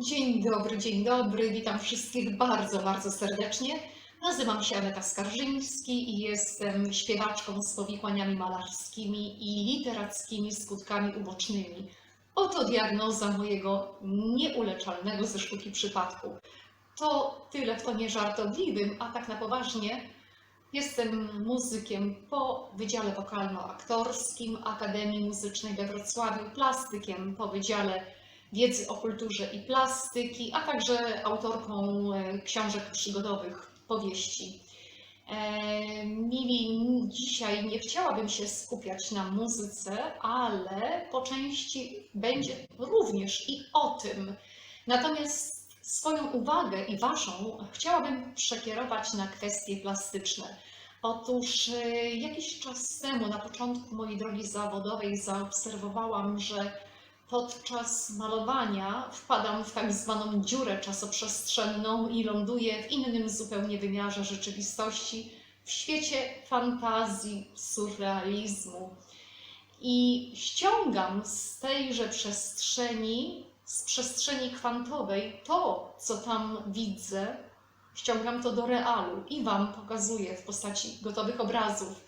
Dzień dobry, dzień dobry. Witam wszystkich bardzo, bardzo serdecznie. Nazywam się Aneta Skarżyński i jestem śpiewaczką z powikłaniami malarskimi i literackimi skutkami ubocznymi. Oto diagnoza mojego nieuleczalnego ze sztuki przypadku. To tyle w tonie żartobliwym, a tak na poważnie jestem muzykiem po Wydziale Wokalno-Aktorskim Akademii Muzycznej we Wrocławiu, plastykiem po Wydziale wiedzy o kulturze i plastyki, a także autorką e, książek przygodowych, powieści. E, Mili, dzisiaj nie chciałabym się skupiać na muzyce, ale po części będzie również i o tym. Natomiast swoją uwagę i Waszą chciałabym przekierować na kwestie plastyczne. Otóż e, jakiś czas temu, na początku mojej drogi zawodowej, zaobserwowałam, że podczas malowania wpadam w tak zwaną dziurę czasoprzestrzenną i ląduję w innym zupełnie wymiarze rzeczywistości, w świecie fantazji, surrealizmu. I ściągam z tejże przestrzeni, z przestrzeni kwantowej, to, co tam widzę, ściągam to do realu i Wam pokazuję w postaci gotowych obrazów.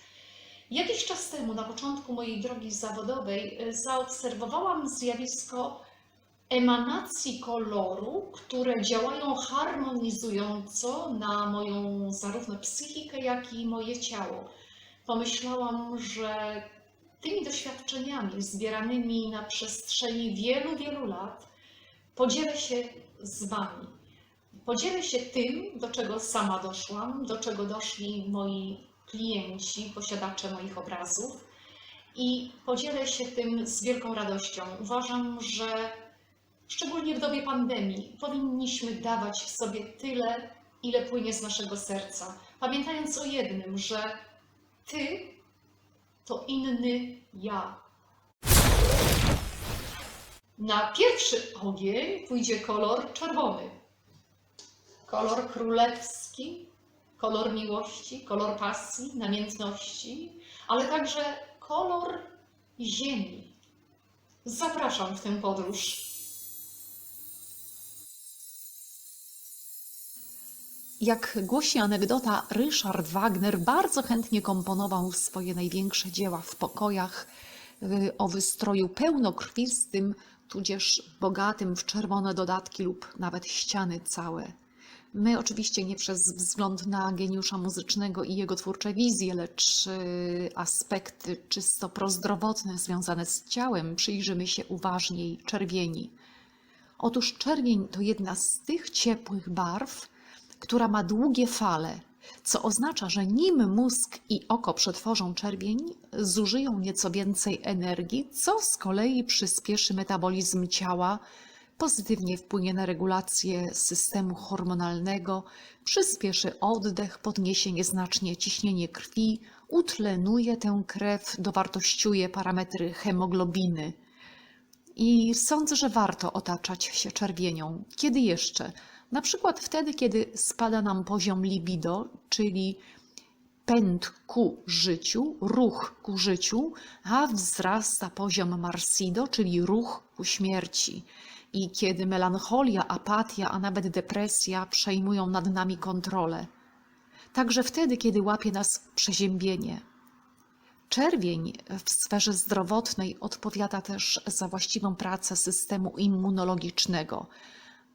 Jakiś czas temu, na początku mojej drogi zawodowej, y, zaobserwowałam zjawisko emanacji koloru, które działają harmonizująco na moją zarówno psychikę, jak i moje ciało. Pomyślałam, że tymi doświadczeniami zbieranymi na przestrzeni wielu, wielu lat podzielę się z Wami. Podzielę się tym, do czego sama doszłam, do czego doszli moi klienci, posiadacze moich obrazów i podzielę się tym z wielką radością. Uważam, że szczególnie w dobie pandemii powinniśmy dawać sobie tyle, ile płynie z naszego serca, pamiętając o jednym, że Ty to inny ja. Na pierwszy ogień pójdzie kolor czerwony. Kolor królewski, kolor miłości, kolor pasji, namiętności, ale także kolor ziemi. Zapraszam w tę podróż. Jak głosi anegdota, Ryszard Wagner bardzo chętnie komponował swoje największe dzieła w pokojach y, o wystroju pełnokrwistym, tudzież bogatym w czerwone dodatki lub nawet ściany całe. My oczywiście nie przez wzgląd na geniusza muzycznego i jego twórcze wizje, lecz y, aspekty czysto prozdrowotne związane z ciałem przyjrzymy się uważniej czerwieni. Otóż czerwień to jedna z tych ciepłych barw, która ma długie fale, co oznacza, że nim mózg i oko przetworzą czerwień, zużyją nieco więcej energii, co z kolei przyspieszy metabolizm ciała, pozytywnie wpłynie na regulację systemu hormonalnego, przyspieszy oddech, podniesie nieznacznie ciśnienie krwi, utlenuje tę krew, dowartościuje parametry hemoglobiny. I sądzę, że warto otaczać się czerwienią. Kiedy jeszcze? Na przykład wtedy, kiedy spada nam poziom libido, czyli pęd ku życiu, ruch ku życiu, a wzrasta poziom marsido, czyli ruch ku śmierci. I kiedy melancholia, apatia, a nawet depresja przejmują nad nami kontrolę. Także wtedy, kiedy łapie nas przeziębienie. Czerwień w sferze zdrowotnej odpowiada też za właściwą pracę systemu immunologicznego.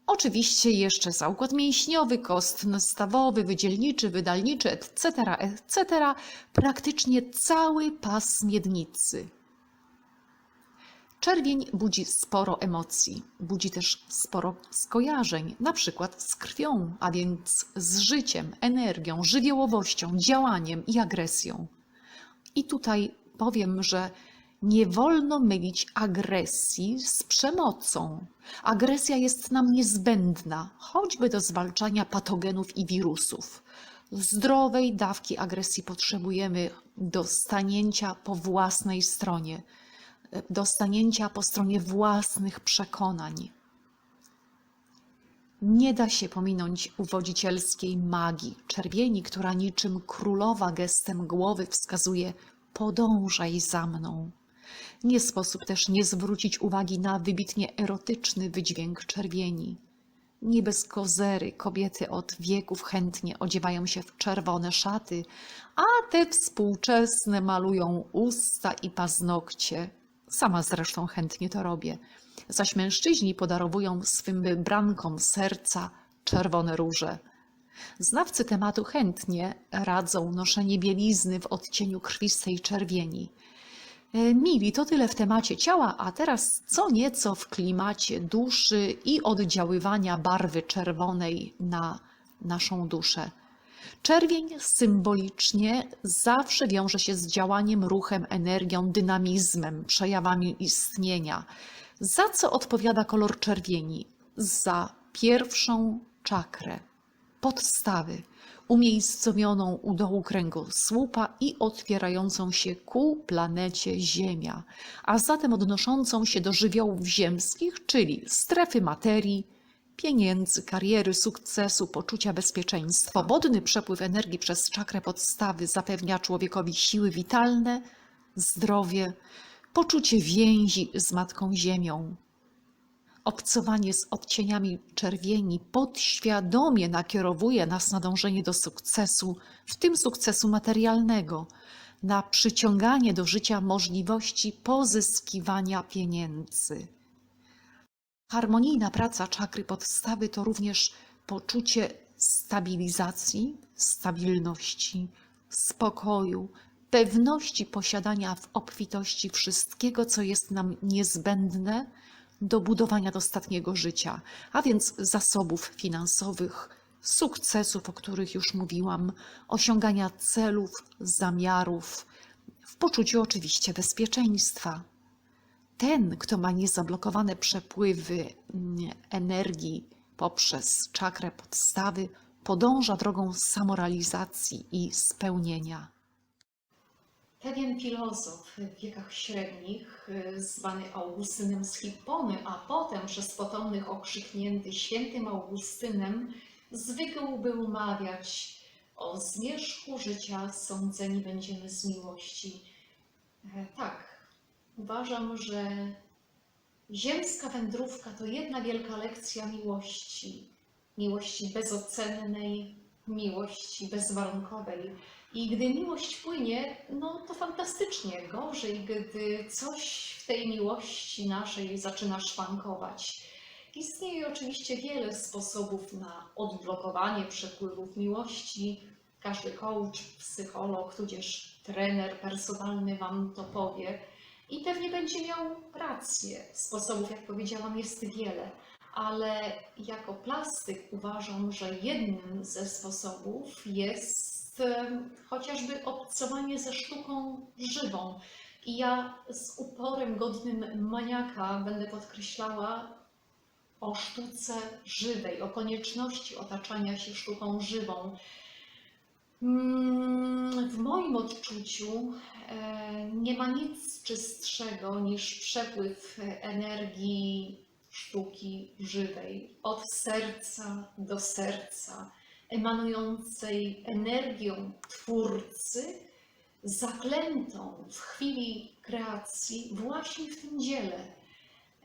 Oczywiście jeszcze za układ mięśniowy, kostno-stawowy, wydzielniczy, wydalniczy, etc., etc., praktycznie cały pas miednicy. Czerwień budzi sporo emocji, budzi też sporo skojarzeń, na przykład z krwią, a więc z życiem, energią, żywiołowością, działaniem i agresją. I tutaj powiem, że nie wolno mylić agresji z przemocą. Agresja jest nam niezbędna, choćby do zwalczania patogenów i wirusów. Zdrowej dawki agresji potrzebujemy do stanięcia po własnej stronie, do stanięcia po stronie własnych przekonań. Nie da się pominąć uwodzicielskiej magii czerwieni, która niczym królowa gestem głowy wskazuje: podążaj za mną. Nie sposób też nie zwrócić uwagi na wybitnie erotyczny wydźwięk czerwieni. Nie bez kozery kobiety od wieków chętnie odziewają się w czerwone szaty, a te współczesne malują usta i paznokcie. Sama zresztą chętnie to robię. Zaś mężczyźni podarowują swym wybrankom serca czerwone róże. Znawcy tematu chętnie radzą noszenie bielizny w odcieniu krwistej czerwieni. E, Mili, to tyle w temacie ciała, a teraz co nieco w klimacie duszy i oddziaływania barwy czerwonej na naszą duszę. Czerwień symbolicznie zawsze wiąże się z działaniem, ruchem, energią, dynamizmem, przejawami istnienia. Za co odpowiada kolor czerwieni? Za pierwszą czakrę, podstawy, umiejscowioną u dołu kręgosłupa i otwierającą się ku planecie Ziemia, a zatem odnoszącą się do żywiołów ziemskich, czyli strefy materii, pieniędzy, kariery, sukcesu, poczucia bezpieczeństwa. Swobodny przepływ energii przez czakrę podstawy zapewnia człowiekowi siły witalne, zdrowie, poczucie więzi z Matką Ziemią. Obcowanie z odcieniami czerwieni podświadomie nakierowuje nas na dążenie do sukcesu, w tym sukcesu materialnego, na przyciąganie do życia możliwości pozyskiwania pieniędzy. Harmonijna praca czakry podstawy to również poczucie stabilizacji, stabilności, spokoju, pewności posiadania w obfitości wszystkiego, co jest nam niezbędne do budowania dostatniego życia, a więc zasobów finansowych, sukcesów, o których już mówiłam, osiągania celów, zamiarów, w poczuciu oczywiście bezpieczeństwa. Ten, kto ma niezablokowane przepływy mm, energii poprzez czakrę podstawy, podąża drogą samorealizacji i spełnienia. Pewien filozof w wiekach średnich, y, zwany Augustynem z Hippony, a potem przez potomnych okrzyknięty świętym Augustynem, zwykł był mawiać o zmierzchu życia sądzeni będziemy z miłości. E, Tak, uważam, że ziemska wędrówka to jedna wielka lekcja miłości. Miłości bezocennej, miłości bezwarunkowej. I gdy miłość płynie, no to fantastycznie. Gorzej, gdy coś w tej miłości naszej zaczyna szwankować. Istnieje oczywiście wiele sposobów na odblokowanie przepływów miłości. Każdy coach, psycholog, tudzież trener personalny Wam to powie. I pewnie będzie miał rację. Sposobów, jak powiedziałam, jest wiele. Ale jako plastyk uważam, że jednym ze sposobów jest chociażby obcowanie ze sztuką żywą. I ja z uporem godnym maniaka będę podkreślała o sztuce żywej, o konieczności otaczania się sztuką żywą. Mm, W moim odczuciu e, nie ma nic czystszego niż przepływ energii sztuki żywej od serca do serca, emanującej energią twórcy, zaklętą w chwili kreacji właśnie w tym dziele.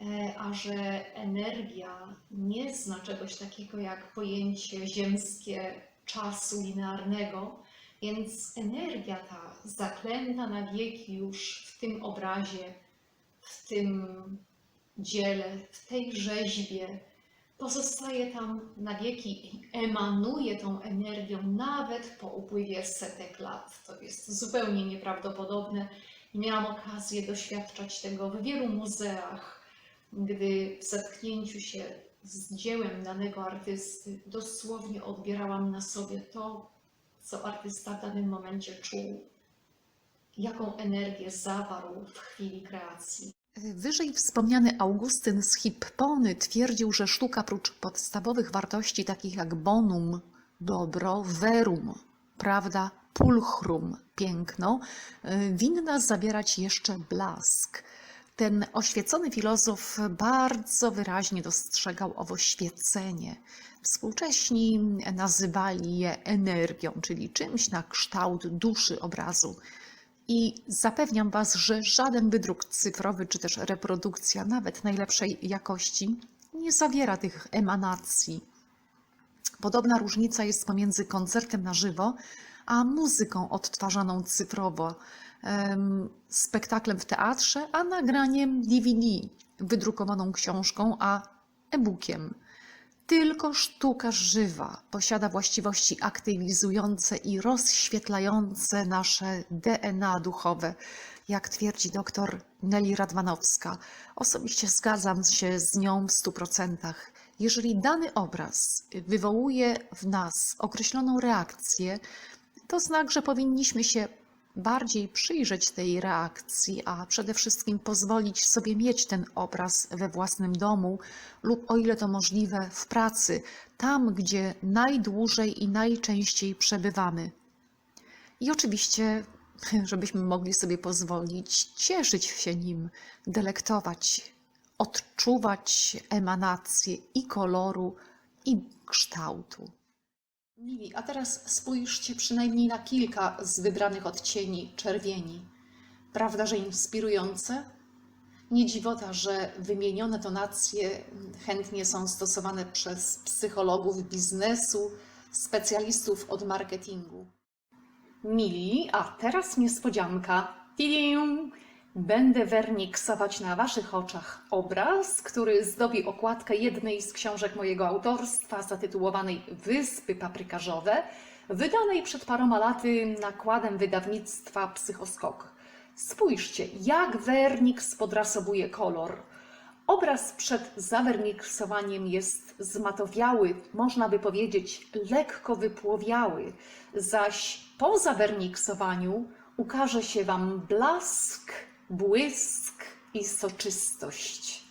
E, A że energia nie zna czegoś takiego jak pojęcie ziemskie czasu linearnego, więc energia ta zaklęta na wieki już w tym obrazie, w tym dziele, w tej rzeźbie pozostaje tam na wieki i emanuje tą energią nawet po upływie setek lat. To jest zupełnie nieprawdopodobne miałam okazję doświadczać tego w wielu muzeach, gdy w zetknięciu się z dziełem danego artysty dosłownie odbierałam na sobie to, co artysta w danym momencie czuł, jaką energię zawarł w chwili kreacji. Wyżej wspomniany Augustyn z Hippony twierdził, że sztuka prócz podstawowych wartości takich jak bonum, dobro, verum, prawda, pulchrum, piękno, y, winna zawierać jeszcze blask. Ten oświecony filozof bardzo wyraźnie dostrzegał owo świecenie. Współcześni nazywali je energią, czyli czymś na kształt duszy obrazu. I zapewniam Was, że żaden wydruk cyfrowy czy też reprodukcja, nawet najlepszej jakości, nie zawiera tych emanacji. Podobna różnica jest pomiędzy koncertem na żywo, a muzyką odtwarzaną cyfrowo, spektaklem w teatrze, a nagraniem DVD, wydrukowaną książką, a e-bookiem. Tylko sztuka żywa posiada właściwości aktywizujące i rozświetlające nasze DNA duchowe, jak twierdzi dr Nelly Radwanowska. Osobiście zgadzam się z nią w stu procentach. Jeżeli dany obraz wywołuje w nas określoną reakcję, to znak, że powinniśmy się bardziej przyjrzeć tej reakcji, a przede wszystkim pozwolić sobie mieć ten obraz we własnym domu lub, o ile to możliwe, w pracy, tam, gdzie najdłużej i najczęściej przebywamy. I oczywiście, żebyśmy mogli sobie pozwolić cieszyć się nim, delektować, odczuwać emanacje i koloru, i kształtu. Mili, a teraz spójrzcie przynajmniej na kilka z wybranych odcieni czerwieni. Prawda, że inspirujące? Nie dziwota, że wymienione tonacje chętnie są stosowane przez psychologów biznesu, specjalistów od marketingu. Mili, a teraz niespodzianka. Tidim! Będę werniksować na Waszych oczach obraz, który zdobi okładkę jednej z książek mojego autorstwa zatytułowanej Wyspy Paprykarzowe, wydanej przed paroma laty nakładem wydawnictwa Psychoskok. Spójrzcie, jak werniks podrasobuje kolor. Obraz przed zawerniksowaniem jest zmatowiały, można by powiedzieć lekko wypłowiały, zaś po zawerniksowaniu ukaże się Wam blask, błysk i soczystość.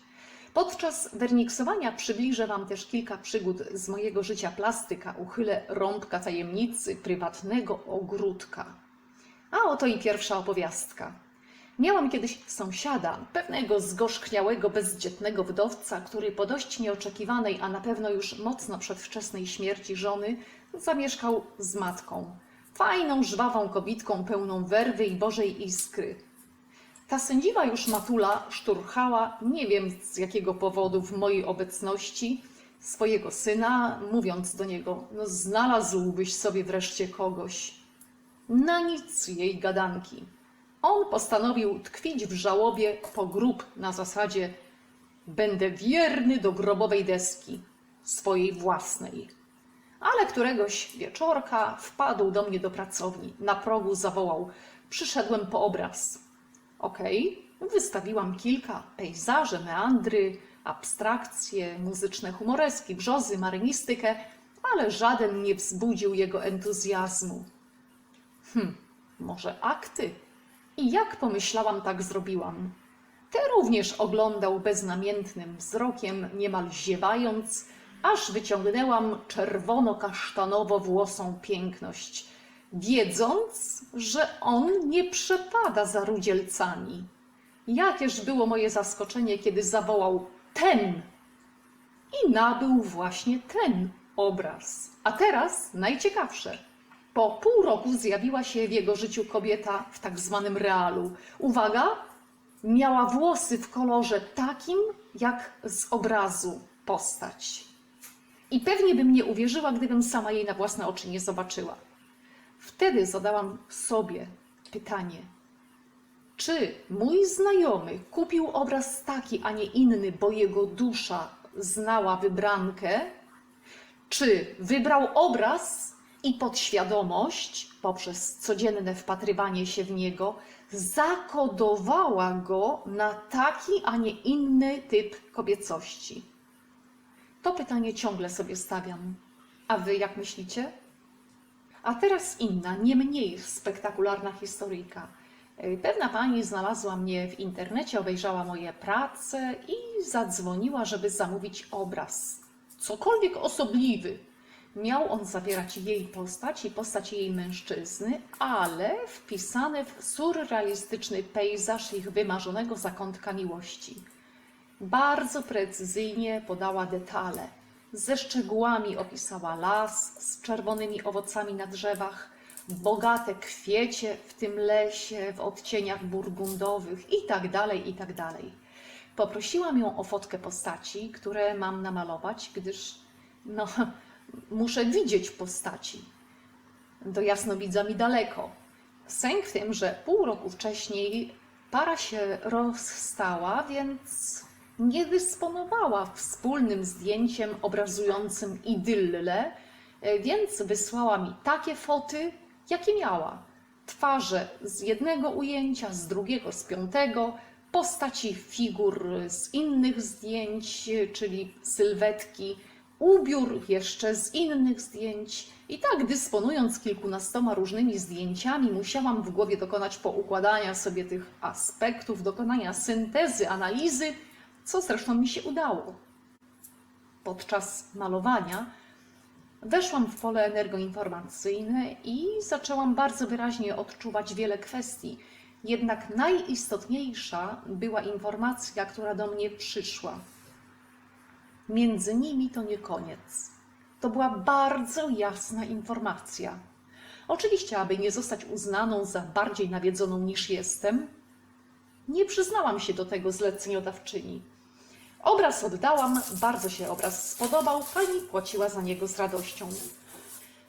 Podczas werniksowania przybliżę Wam też kilka przygód z mojego życia plastyka, uchylę rąbka tajemnicy prywatnego ogródka. A oto i pierwsza opowiastka. Miałam kiedyś sąsiada, pewnego zgorzkniałego, bezdzietnego wdowca, który po dość nieoczekiwanej, a na pewno już mocno przedwczesnej śmierci żony zamieszkał z matką. Fajną, żwawą kobitką, pełną werwy i bożej iskry. Ta sędziwa już matula szturchała, nie wiem z jakiego powodu, w mojej obecności, swojego syna, mówiąc do niego: No, znalazłbyś sobie wreszcie kogoś. Na nic jej gadanki. On postanowił tkwić w żałobie po grób na zasadzie: Będę wierny do grobowej deski, swojej własnej. Ale któregoś wieczorka wpadł do mnie do pracowni. Na progu zawołał: Przyszedłem po obraz. Okej, wystawiłam kilka pejzaże, meandry, abstrakcje, muzyczne humoreski, brzozy, marynistykę, ale żaden nie wzbudził jego entuzjazmu. Hm, może akty? I jak pomyślałam, tak zrobiłam. Te również oglądał beznamiętnym wzrokiem, niemal ziewając, aż wyciągnęłam czerwono-kasztanowo-włosą piękność, wiedząc, że on nie przepada za rudzielcami. Jakież było moje zaskoczenie, kiedy zawołał ten i nabył właśnie ten obraz. A teraz najciekawsze. Po pół roku zjawiła się w jego życiu kobieta w tak zwanym realu. Uwaga, miała włosy w kolorze takim, jak z obrazu postać. I pewnie bym nie uwierzyła, gdybym sama jej na własne oczy nie zobaczyła. Wtedy zadałam sobie pytanie: czy mój znajomy kupił obraz taki, a nie inny, bo jego dusza znała wybrankę? Czy wybrał obraz i podświadomość, poprzez codzienne wpatrywanie się w niego, zakodowała go na taki, a nie inny typ kobiecości? To pytanie ciągle sobie stawiam. A wy jak myślicie? A teraz inna, nie mniej spektakularna historyjka. E, Pewna pani znalazła mnie w internecie, obejrzała moje prace i zadzwoniła, żeby zamówić obraz. Cokolwiek osobliwy. Miał on zawierać jej postać i postać jej mężczyzny, ale wpisane w surrealistyczny pejzaż ich wymarzonego zakątka miłości. Bardzo precyzyjnie podała detale. Ze szczegółami opisała las z czerwonymi owocami na drzewach, bogate kwiecie w tym lesie, w odcieniach burgundowych i tak tak. Poprosiłam ją o fotkę postaci, które mam namalować, gdyż no, muszę widzieć postaci. Do jasnowidza mi daleko. Sęk w tym, że pół roku wcześniej para się rozstała, więc nie dysponowała wspólnym zdjęciem obrazującym idyllę, e, więc wysłała mi takie foty, jakie miała. Twarze z jednego ujęcia, z drugiego, z piątego, postaci figur z innych zdjęć, czyli sylwetki, ubiór jeszcze z innych zdjęć. I tak, dysponując kilkunastoma różnymi zdjęciami, musiałam w głowie dokonać poukładania sobie tych aspektów, dokonania syntezy, analizy, co zresztą mi się udało. Podczas malowania weszłam w pole energoinformacyjne i zaczęłam bardzo wyraźnie odczuwać wiele kwestii. Jednak najistotniejsza była informacja, która do mnie przyszła. Między nimi to nie koniec. To była bardzo jasna informacja. Oczywiście, aby nie zostać uznaną za bardziej nawiedzoną niż jestem, nie przyznałam się do tego zleceniodawczyni. Obraz oddałam, bardzo się obraz spodobał, pani płaciła za niego z radością.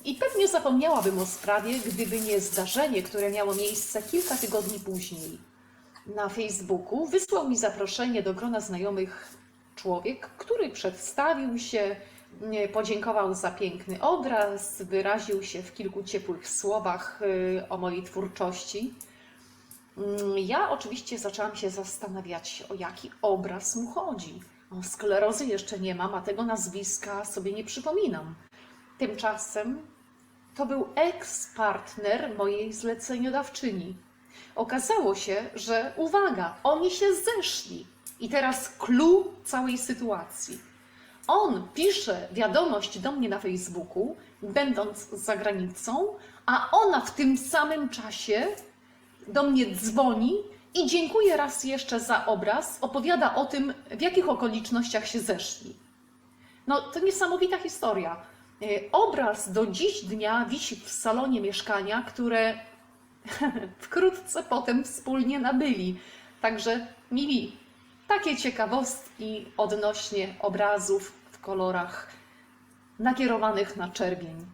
I pewnie zapomniałabym o sprawie, gdyby nie zdarzenie, które miało miejsce kilka tygodni później. Na Facebooku wysłał mi zaproszenie do grona znajomych człowiek, który przedstawił się, podziękował za piękny obraz, wyraził się w kilku ciepłych słowach y, o mojej twórczości. Mm, Ja oczywiście zaczęłam się zastanawiać, o jaki obraz mu chodzi. O sklerozy jeszcze nie mam, a tego nazwiska sobie nie przypominam. Tymczasem to był eks-partner mojej zleceniodawczyni. Okazało się, że uwaga, oni się zeszli. I teraz clue całej sytuacji. On pisze wiadomość do mnie na Facebooku, będąc za granicą, a ona w tym samym czasie do mnie dzwoni i dziękuję raz jeszcze za obraz, opowiada o tym, w jakich okolicznościach się zeszli. No, to niesamowita historia. E, Obraz do dziś dnia wisi w salonie mieszkania, które wkrótce potem wspólnie nabyli. Także mili, takie ciekawostki odnośnie obrazów w kolorach nakierowanych na czerwień.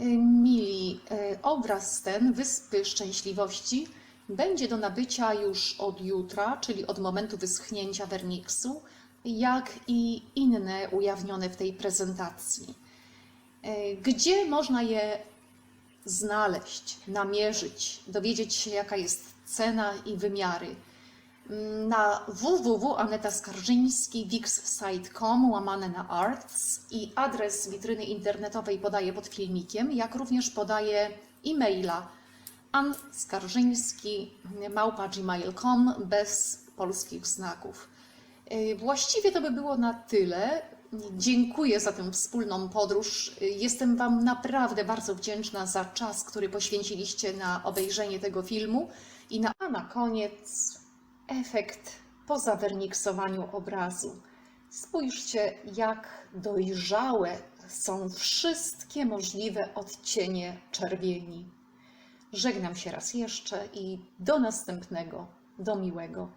E, Mili, e, obraz ten Wyspy Szczęśliwości będzie do nabycia już od jutra, czyli od momentu wyschnięcia werniksu, jak i inne ujawnione w tej prezentacji. E, Gdzie można je znaleźć, namierzyć, dowiedzieć się, jaka jest cena i wymiary? Mm, Na www.anetaskarżyński.wixsite.com łamane na arts i adres witryny internetowej podaję pod filmikiem, jak również podaję e-maila anskarżyński.gmail.com bez polskich znaków. Yy, Właściwie to by było na tyle. Dziękuję za tę wspólną podróż. Yy, Jestem Wam naprawdę bardzo wdzięczna za czas, który poświęciliście na obejrzenie tego filmu. I na, a na koniec efekt po zawerniksowaniu obrazu. Spójrzcie, jak dojrzałe są wszystkie możliwe odcienie czerwieni. Żegnam się raz jeszcze i do następnego, do miłego.